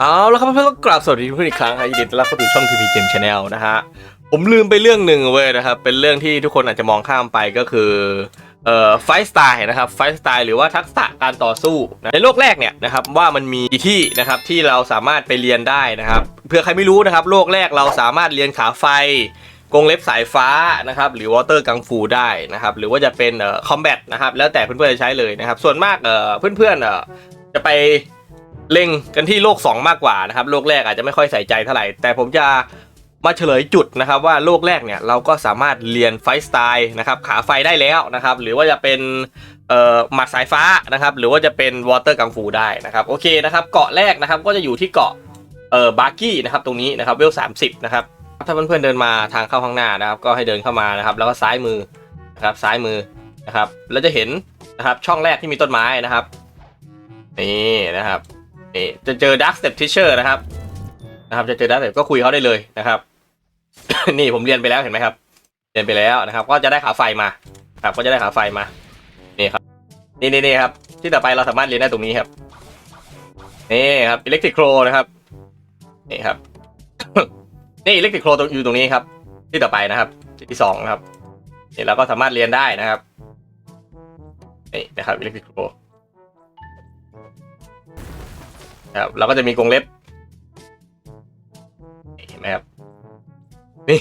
เอาแล้วครับเพื่อนๆก็กราบสวัสดีเพื่อนอีกครั้งครับยินดีต้อนรับเข้าสู่ช่อง TP Gem Channel นะฮะผมลืมไปเรื่องหนึ่งเว้ยนะครับ เป็นเรื่องที่ทุกคนอาจจะมองข้ามไปก็คือเอ่อไฟสไตล์นะครับไฟสไตล์หรือว่าทักษะการต่อสู้นะในโลกแรกเนี่ยนะครับว่ามันมีที่นะครับที่เราสามารถไปเรียนได้นะครับเผื่อใครไม่รู้นะครับ โลกแรกเราสามารถเรียนขาไฟกงเล็บสายฟ้านะครับหรือวอเตอร์กังฟูได้นะครับหรือว่าจะเป็นเอ่อคอมแบทนะครับแล้วแต่เพื่อนๆจะใช้เลยนะครับส่วนมากเอ่อเพื่อนๆเอ่อจะไป เล็งกันที่โลก 2 มากกว่านะครับโลกแรกอาจจะไม่ค่อยใส่ใจเท่าไหร่ แต่ผมจะมาเฉลยจุดนะครับว่าโลกแรกเนี่ยเราก็สามารถเรียนไฟสไตล์นะครับขาไฟได้แล้วนะครับหรือว่าจะเป็นหมัดสายฟ้านะครับหรือว่าจะเป็นวอเตอร์กังฟูได้นะครับโอเคนะครับเกาะแรกนะครับก็จะอยู่ที่เกาะเอ่อบาร์กี้นะครับตรงนี้นะครับเวลสามสิบนะครับถ้าเพื่อนๆเดินมาทางเข้าข้างหน้านะครับก็ให้เดินเข้ามานะครับแล้วก็ซ้ายมือนะครับซ้ายมือนะครับแล้วจะเห็นนะครับช่องแรกที่มีต้นไม้นะครับนี่นะครับ นี่จะเจอ Dark Step Teacher นะครับนะครับ จะเจอ Dark Step ก็คุยเขาได้เลยนะครับ นี่ผมเรียนไปแล้วเห็นไหมครับ เรียนไปแล้วนะครับ ก็จะได้ขาไฟมาครับ ก็จะได้ขาไฟมานี่ครับ นี่นี่นี่ครับ ที่ต่อไปเราสามารถเรียนได้ตรงนี้ครับนี่ครับ Electric Crow นะครับนี่ครับนี่อิเล็กทริกโครอยู่ตรงนี้ครับ ที่ต่อไปนะครับที่สองนะครับนี่เราก็สามารถเรียนได้นะครับนี่นะครับอิเล็กทริกโคร ครับเราก็จะมีกรงเล็บเห็นไหมครับนี่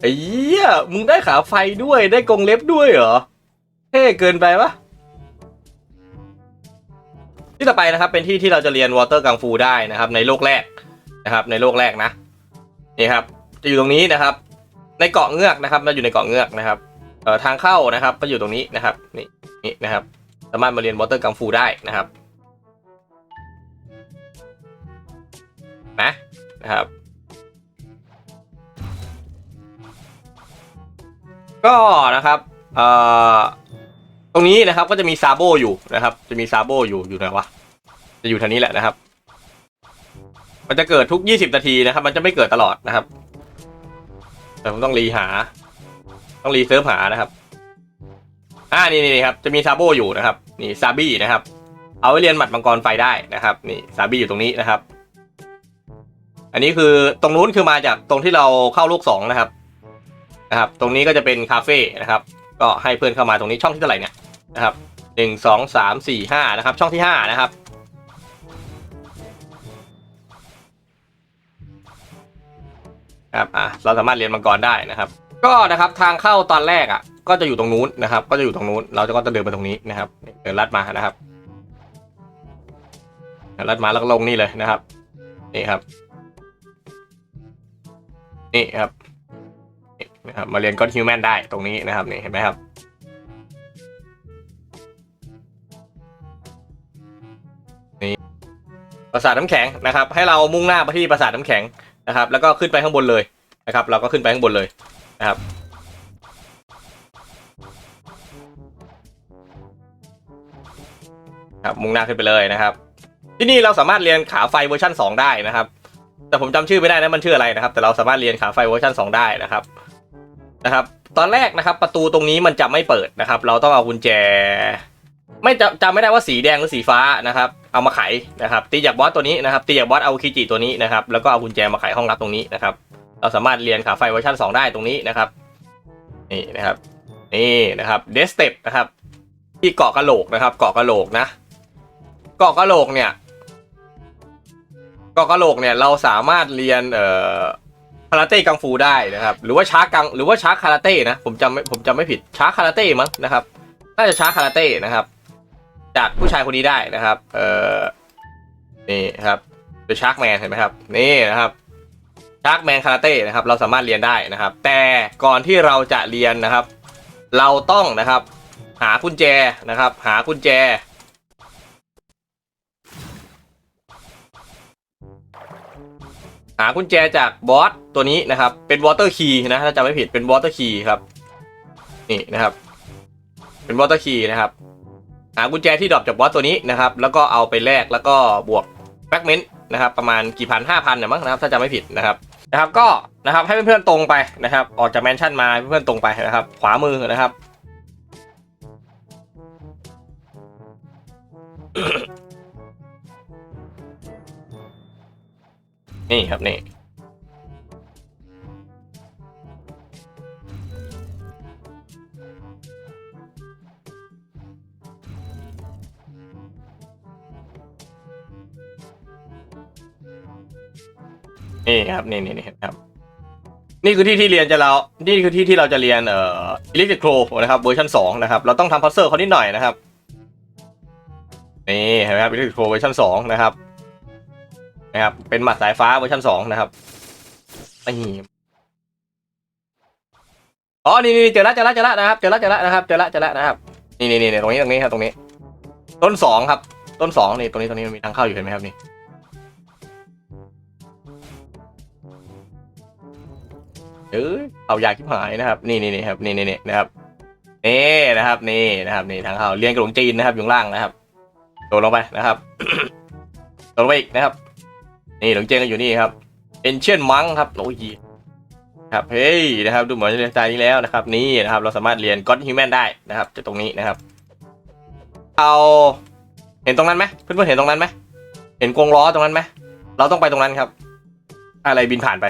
ไอ้เหี้ยมึงได้ขาไฟด้วยได้กรงเล็บด้วยเหรอเท่เกินไปปะที่ต่อไปนะครับเป็นที่ที่เราจะเรียนวอเตอร์กังฟูได้นะครับ ในโลกแรกนะครับในโลกแรกนะนี่ครับจะอยู่ตรงนี้นะครับ ในเกาะเงือกนะครับเราอยู่ในเกาะเงือกนะครับเอ่อทางเข้านะครับก็อยู่ตรงนี้นะครับนี่นี่นะครับ สามารถมาเรียนวอเตอร์กังฟูได้นะครับ นะนะครับก็นะครับเอ่อตรงนี้นะครับก็จะมีซาโบอยู่นะครับ จะมีซาโบอยู่อยู่ไหนวะจะอยู่ทางนี้แหละนะครับ มันจะเกิดทุก 20 นาทีนะครับ มันจะไม่เกิดตลอดนะครับ แต่ผมต้องรีหา ต้องรีเซิร์ฟหานะครับอ่านี่นี่ครับจะมีซาโบอยู่นะครับ นี่ซาบี้นะครับ เอาไว้เรียนหมัดมังกรไฟได้นะครับ นี่ซาบี้อยู่ตรงนี้นะครับ อันนี้คือตรงนู้นคือมาจากตรงที่เราเข้าลูกสองนะครับนะครับ ตรงนี้ก็จะเป็นคาเฟ่นะครับ ก็ให้เพื่อนเข้ามาตรงนี้ช่องที่เท่าไหร่เนี่ยนะครับหนึ่งสองสามสี่ห้านะครับ ช่องที่ห้านะครับครับอะเราสามารถเรียนมังกรได้นะครับ ก็นะครับทางเข้าตอนแรกอะ ก็จะอยู่ตรงนู้นนะครับ ก็จะอยู่ตรงนู้น เราจะก็จะเดินไปตรงนี้นะครับเดินลัดมานะครับลัดมาแล้วก็ลงนี่เลยนะครับนี่ครับ นี่ครับนะครับ มาเรียนก้อนฮิวแมนได้ตรงนี้นะครับนี่เห็นไหมครับนี่ปราสาทน้ำแข็งนะครับ ให้เรามุ่งหน้าไปที่ปราสาทน้ำแข็งนะครับ แล้วก็ขึ้นไปข้างบนเลยนะครับ เราก็ขึ้นไปข้างบนเลยนะครับครับมุ่งหน้าขึ้นไปเลยนะครับ ที่นี่เราสามารถเรียนขาไฟเวอร์ชัน2 ได้นะครับ แต่ผมจำชื่อไม่ได้นะมันชื่ออะไรนะครับ แต่เราสามารถเรียนขาไฟเวอร์ชัน2 ได้นะครับนะครับตอนแรกนะครับประตูตรงนี้มันจะไม่เปิดนะครับ เราต้องเอากุญแจ ไม่จำจำไม่ได้ว่าสีแดงหรือสีฟ้านะครับ เอามาไขนะครับ ตีจากบอสตัวนี้นะครับ ตีจากบอสเอาคิจิตัวนี้นะครับแล้วก็เอากุญแจมาไขห้องลับตรงนี้นะครับ เราสามารถเรียนขาไฟเวอร์ชัน2 ได้ตรงนี้นะครับนี่นะครับนี่นะครับเดสเต็ปนะครับ ที่เกาะกระโหลกนะครับ เกาะกระโหลกนะ เกาะกระโหลกเนี่ย กาะกะโหลกเนี่ยเราสามารถเรียนเอ่อคาราเต้กังฟูได้นะครับ หรือว่าช้ากังหรือว่าช้าคาราเต้นะผมจำไม่ผมจำไม่ผิดช้าคาราเต้มั้งนะครับ น่าจะช้าคาราเต้นะครับ จากผู้ชายคนนี้ได้นะครับ เอ่อนี่ครับเดอะชาร์กแมนเห็นไหมครับนี่นะครับชาร์กแมนคาราเต้นะครับ เราสามารถเรียนได้นะครับ แต่ก่อนที่เราจะเรียนนะครับ เราต้องนะครับ หากุญแจนะครับ หากุญแจ หากุญแจจากบอสตัวนี้นะครับ เป็นวอเตอร์คีย์นะถ้าจำไม่ผิดเป็นวอเตอร์คีย์ครับ นี่นะครับ เป็นวอเตอร์คีย์นะครับ หากุญแจที่ดรอปจากบอสตัวนี้นะครับ แล้วก็เอาไปแลกแล้วก็บวกแฟกเมนต์นะครับ ประมาณกี่พันห้าพันเนี่ยมั้งนะครับ ถ้าจำไม่ผิดนะครับนะครับ ก็นะครับให้เพื่อนๆตรงไปนะครับ ออกจากแมนชั่นมาเพื่อนๆตรงไปนะครับ ขวามือนะครับ นี่ครับนี่นี่ครับนี่นี่นี่ครับนี่คือที่ที่เรียนจะเรา นี่คือที่ที่เราจะเรียนเอ่อ Electric Pro นะครับเวอร์ชันสองนะครับ เราต้องทำพัซเซอร์เขานิดหน่อยนะครับ นี่เห็นไหมครับ Electric Pro เวอร์ชันสองนะครับ นะครับ เป็นหมัดสายฟ้าเวอร์ชันสองนะครับนี่อ๋อ นี่นี่เจอล้วเจอล้วเจอล้วนะครับ เจอล้วเจอล้วนะครับ เจอล้วเจอล้วนะครับ นี่นี่นี่ตรงนี้ตรงนี้ครับตรงนี้ ต้นสองครับ ต้นสองนี่ตรงนี้ตรงนี้มันมีทางเข้าอยู่เห็นไหมครับนี่เออเอายาคิบหายนะครับ นี่นี่นี่ครับ นี่นี่นี่นะครับ นี่นะครับ นี่นะครับนี่ทางเข้าเรียนกระหลงจีนนะครับอยู่ล่างนะครับโดดลงไปนะครับโดดลงไปอีกนะครับ นี่หลงเจนก็อยู่นี่ครับเอนเชียนมังครับโอ้ยครับเฮ้ยนะครับดูเหมือนจะเรียนสไตล์นี้แล้วนะครับ นี่นะครับเราสามารถเรียนก็อดฮิวแมนได้นะครับจากตรงนี้นะครับ เอาเห็นตรงนั้นไหมเพื่อนๆเห็นตรงนั้นไหมเห็นกรงล้อตรงนั้นไหมเราต้องไปตรงนั้นครับ อะไรบินผ่านไป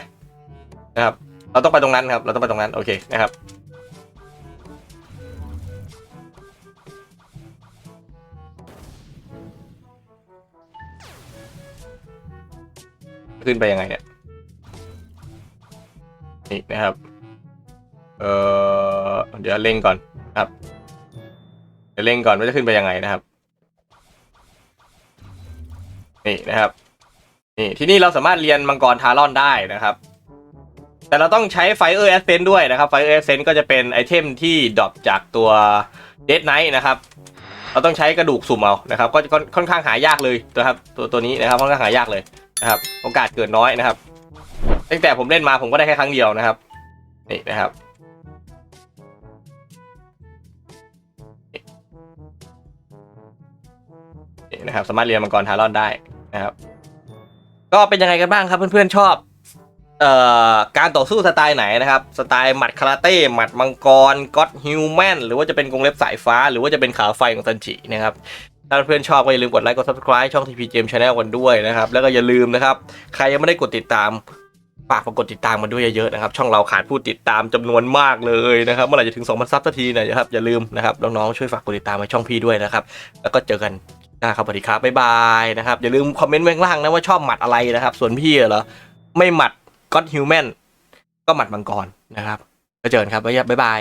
นะครับ เราต้องไปตรงนั้นครับ เราต้องไปตรงนั้นโอเคนะครับ ขึ้นไปยังไงเนี่ย นี่นะครับ เออเดี๋ยวเล่งก่อนครับ เดี๋ยวเล่งก่อนว่าจะขึ้นไปยังไงนะครับ นี่นะครับ นี่ที่นี่เราสามารถเรียนมังกรทารอนได้นะครับ แต่เราต้องใช้ Fire Essence ด้วยนะครับ Fire Essence ก็จะเป็นไอเทมที่ดรอปจากตัว Dead Knight นะครับเราต้องใช้กระดูกสุ่มเอานะครับ ก็ค่อนค่อนข้างหายากเลยนะครับ ตัวตัวนี้นะครับค่อนข้างหายากเลย นะครับ โอกาสเกิดน้อยนะครับ ตั้งแต่ผมเล่นมาผมก็ได้แค่ครั้งเดียวนะครับ นี่นะครับ นี่นะครับ สามารถเรียนมังกรทารอนได้นะครับ ก็เป็นยังไงกันบ้างครับเพื่อนๆชอบเอ่อการต่อสู้สไตล์ไหนนะครับ สไตล์หมัดคาราเต้หมัดมังกรก็อดฮิวแมนหรือว่าจะเป็นกรงเล็บสายฟ้า หรือว่าจะเป็นขาไฟของซันจินะครับ ถ้าเพื่อนชอบก็อย่าลืมกดไลค์กด subscribe ช่อง TP Gem Channel กันด้วยนะครับ แล้วก็อย่าลืมนะครับ ใครยังไม่ได้กดติดตามฝากมากดติดตามมาด้วยเยอะๆนะครับ ช่องเราขาดผู้ติดตามจำนวนมากเลยนะครับ เมื่อไหร่จะถึง 2,000 ซับสักทีนยนะครับ อย่าลืมนะครับน้องๆช่วยฝากกดติดตามให้ช่องพี่ด้วยนะครับ แล้วก็เจอกันน้าครับสวัสดีครับบ๊ายบายนะครับ อย่าลืมคอมเมนต์ไว้ข้างล่างนะว่าชอบหมัดอะไรนะครับ ส่วนพี่เหรอไม่หมัดก็ฮิวแมนก็หมัดมังกรนะครับแล้วเจอกันครับบ๊ายบาย